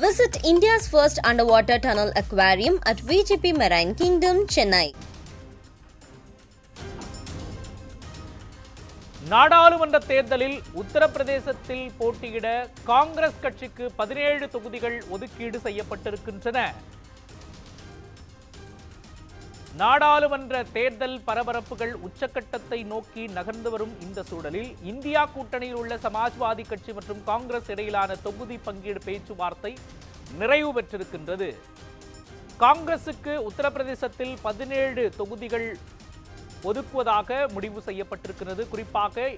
Visit India's first underwater tunnel aquarium at VGP Marine Kingdom, Chennai. நாடாளுமன்ற தேர்தலில் உத்தரப்பிரதேசத்தில் போட்டியிட காங்கிரஸ் கட்சிக்கு பதினேழு தொகுதிகள் ஒதுக்கீடு செய்யப்பட்டிருக்கின்றன நாடாளுமன்ற தேர்தல் பரபரப்புகள் உச்சக்கட்டத்தை நோக்கி நகர்ந்து வரும் இந்த சூழலில் இந்தியா கூட்டணியில் உள்ள சமாஜ்வாதி கட்சி மற்றும் காங்கிரஸ் இடையிலான தொகுதி பங்கீடு பேச்சுவார்த்தை நிறைவு பெற்றிருக்கின்றது. காங்கிரசுக்கு உத்தரப்பிரதேசத்தில் பதினேழு தொகுதிகள் ஒதுக்குவதாக முடிவு செய்யப்பட்டிருக்கிறது. குறிப்பாக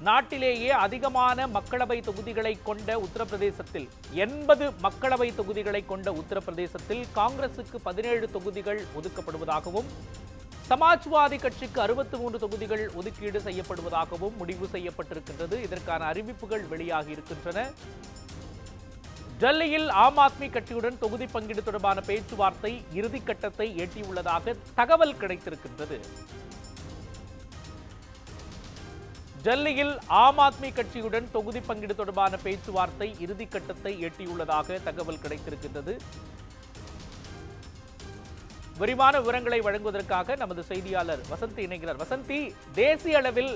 நாட்டிலேயே அதிகமான மக்களவை தொகுதிகளை கொண்ட உத்தரப்பிரதேசத்தில் எண்பது மக்களவை தொகுதிகளை கொண்ட உத்தரப்பிரதேசத்தில் காங்கிரசுக்கு பதினேழு தொகுதிகள் ஒதுக்கப்படுவதாகவும் சமாஜ்வாதி கட்சிக்கு அறுபத்தி மூன்று தொகுதிகள் ஒதுக்கீடு செய்யப்படுவதாகவும் முடிவு செய்யப்பட்டிருக்கின்றது. இதற்கான அறிவிப்புகள் வெளியாகி இருக்கின்றன. டெல்லியில் ஆம் ஆத்மி கட்சியுடன் தொகுதி பங்கீடு தொடர்பான பேச்சுவார்த்தை இறுதிக்கட்டத்தை எட்டியுள்ளதாக தகவல் கிடைத்திருக்கின்றது. டெல்லியில் ஆம் ஆத்மி கட்சியுடன் தொகுதி பங்கீடு தொடர்பான பேச்சுவார்த்தை இறுதிக்கட்டத்தை எட்டியுள்ளதாக தகவல் கிடைத்திருக்கின்றது. விரிவான விவரங்களை வழங்குவதற்காக நமது செய்தியாளர் வசந்தி இணைகிறார். வசந்தி தேசிய அளவில்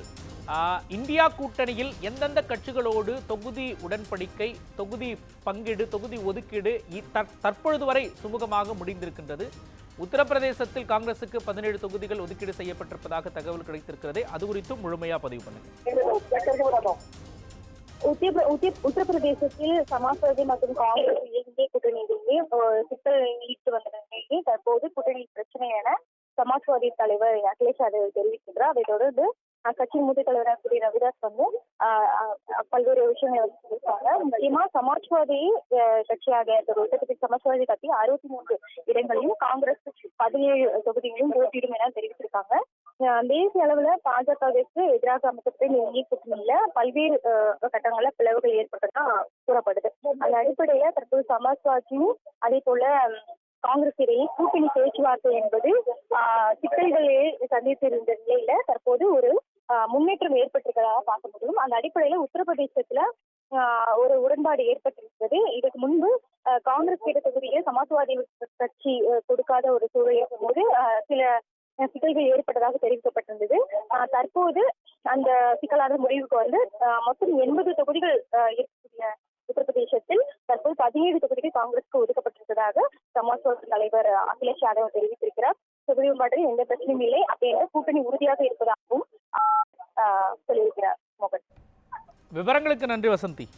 இந்தியா கூட்டணியில் எந்தெந்த கட்சிகளோடு தொகுதி உடன்படிக்கை தொகுதி பங்கீடு தொகுதி ஒதுக்கீடு தற்பொழுது வரை சுமூகமாக முடிந்திருக்கின்றது. உத்தரப்பிரதேசத்தில் காங்கிரசுக்கு பதினேழு தொகுதிகள் ஒதுக்கீடு செய்யப்பட்டிருப்பதாக தகவல் கிடைத்திருக்கிறது. அது குறித்தும் முழுமையா பதிவு பண்ணுங்க. உத்தரப்பிரதேசத்தில் சமாஜ்வாதி மற்றும் காங்கிரஸ் இந்திய கூட்டணியிலேயே சிக்கல் நீடித்து வந்த நிலையிலேயே தற்போது கூட்டணி பிரச்சனை என சமாஜ்வாதி தலைவர் அகிலேஷ் யாதவ் தெரிவிக்கின்றார். அதை தொடர்ந்து கட்சி மூத்த தலைவராக கூடிய ரவிதாஸ் வந்து பல்வேறு விஷயங்களை வந்து சொல்லியிருக்காங்க. முக்கியமா சமாஜ்வாதி கட்சியாக இருக்கிற சமாஜ்வாதி கட்சி அறுபத்தி மூன்று இடங்களையும் காங்கிரஸ் பதினேழு தொகுதிகளையும் போட்டியிடும் என தெரிவித்திருக்காங்க. தேசிய அளவுல பாஜகவிற்கு எதிராக அமைக்கப்பட்ட இந்திய கூட்டணியில பல்வேறு கட்டங்களில் கட்டங்கள்ல பிளவுகள் ஏற்பட்டதா கூறப்படுது. அதன் அடிப்படையில தற்போது சமாஜ்வாதியும் அதே போல காங்கிரஸ் இடையே கூட்டணி பேச்சுவார்த்தை என்பது ஆஹ், சிக்கல்களை சந்தித்திருந்த நிலையில தற்போது ஒரு முன்னேற்றம் ஏற்பட்டிருக்கிறதாக பார்க்க முடியும். அந்த அடிப்படையில உத்தரப்பிரதேசத்துல ஆஹ், ஒரு உடன்பாடு ஏற்பட்டிருக்கிறது. இதுக்கு முன்பு ஆஹ், காங்கிரஸ் கேட்ட தொகுதியில் சமாஜ்வாதி கட்சி கொடுக்காத ஒரு சூழல் இருக்கும்போது சில சிக்கல்கள் ஏற்பட்டதாக தெரிவிக்கப்பட்டிருந்தது. தற்போது அந்த சிக்கலான முடிவுக்கு வந்து ஆஹ் மொத்தம் எண்பது தொகுதிகள் இருக்கக்கூடிய உத்தரப்பிரதேசத்தில் தற்போது பதினேழு தொகுதிகள் காங்கிரஸுக்கு ஒதுக்கப்பட்டிருப்பதாக சமாஜ்வாதி தலைவர் அகிலேஷ் யாதவ் தெரிவித்திருக்கிறார். தொகுதி மாற்றம் எந்த பிரச்சனையும் இல்லை. அப்படின்னு கூட்டணி உறுதியாக இருப்பதாகவும் சொல்லியிருக்கிறார் மோகன். விவரங்களுக்கு நன்றி வசந்தி.